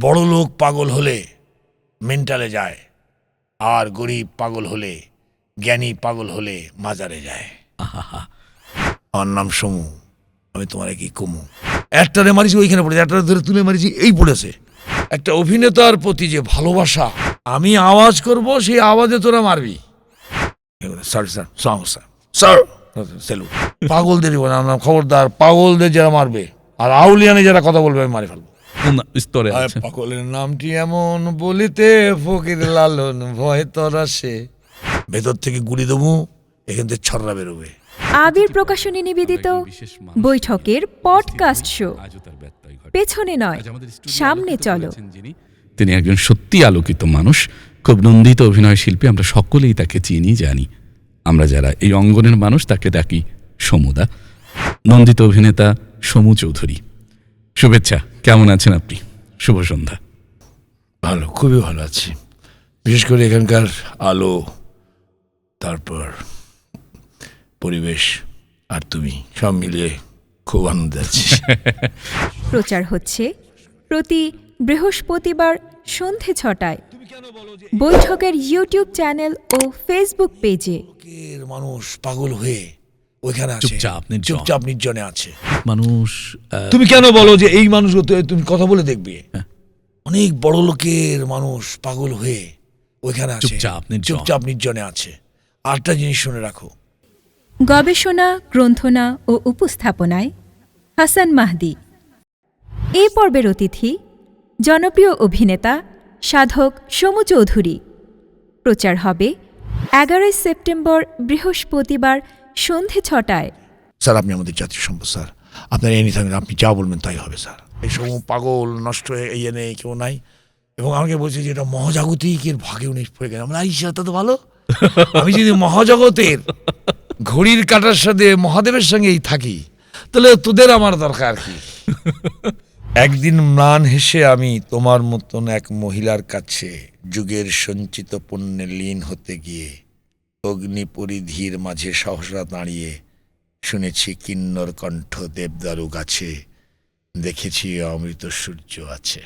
বড় লোক পাগল হলে মেন্টালে যায় আর গরিব পাগল হলে জ্ঞানী পাগল হলে মাজারে যায়। আহা আমার নাম সমু আমি তোমার কি কমু। একটারে মারিছি ওইখানে পড়েছে একটারে ধরে তুলে মারিছি এই পড়েছে। একটা অভিনেতার প্রতি যে ভালোবাসা আমি আওয়াজ করব সেই আওয়াজে তোরা মারবি। Sir sir sir sir. Sir! Salute পাগলদের খবরদার পাগলদের যারা মারবে আর আউলিয়ানে যারা কথা বলবে আমি মারি ফেলব। স্তরে আছে? পাগলের নামটি এমন বলিতে ফকির লালন ভয় তরা সে ভেতর থেকে গুলি দেবো এখান থেকে ছড়রা বেরোবে। আবির প্রকাশনী নিবেদিত বৈঠকের পডকাস্ট শো পেছনে নয় আমাদের সামনে চলো। যিনি, তিনি একজন সত্যি আলোকিত মানুষ খুব নন্দিত অভিনয় শিল্পী আমরা সকলেই তাকে চিনি জানি। আমরা যারা এই অঙ্গনের মানুষ তাকে ডাকি সমুদা। নন্দিত অভিনেতা সমু চৌধুরী। শুভেচ্ছা। কেমন আছেন আপনি? শুভ সন্ধ্যা। ভালো খুবই ভালো আছি। বিশেষ করে এখানকার আলো তারপর পরিবেশ আর তুমি সব মিলিয়ে খুব আনন্দ আছি। প্রচার হচ্ছে প্রতি বৃহস্পতিবার সন্ধে ছটায়। বৈঠকের ইউটিউব চ্যানেল ও ফেসবুক পেজে মানুষ পাগল হয়ে ওইখানে আছে। চুপচাপ। চুপচাপ নির্জনে আছে। মানুষ তুমি কেন বলো যে এই মানুষগুলো তুমি কথা বলে দেখবে? অনেক বড় লোকের মানুষ পাগল হয়ে ওইখানে আছে। চুপচাপ। চুপচাপ নির্জনে আছে। আরেকটা জিনিস শুনে রাখো। গবেষণা গ্রন্থনা ও উপস্থাপনায় হাসান মাহদি। এই পর্বের অতিথি জনপ্রিয় অভিনেতা সাধক সমু চৌধুরী। প্রচার হবে এগারোই সেপ্টেম্বর বৃহস্পতিবার সন্ধে ছটায়। স্যার, আপনি আমাদের জাতীয় সম্পদ, স্যার। আপনার এনি থাকবেন আপনি যা বলবেন তাই হবে, স্যার। এই সব পাগল, নষ্ট হয়ে ইয়ে নেই কেউ নাই। এবং আমাকে বলছে যে এটা মহাজাগতিকের ভাগে উনি পড়ে গেলেন। আমরা সেটা তো ভালো। আমি যদি মহাজগতের ঘড়ির কাটার সাথে মহাদেবের সঙ্গেই থাকি, তাহলে তোদের আমার দরকার কি? একদিন ম্লান হেসে আমি তোমার মতন এক মহিলার কাছে যুগের সঞ্চিত পুণ্যে লীন হতে গিয়ে অগ্নি পরিধির মাঝে সহসা দাঁড়িয়ে শুনেছি কিন্নর কণ্ঠ দেবদারু গাছে দেখেছি অমৃত সূর্য আছে।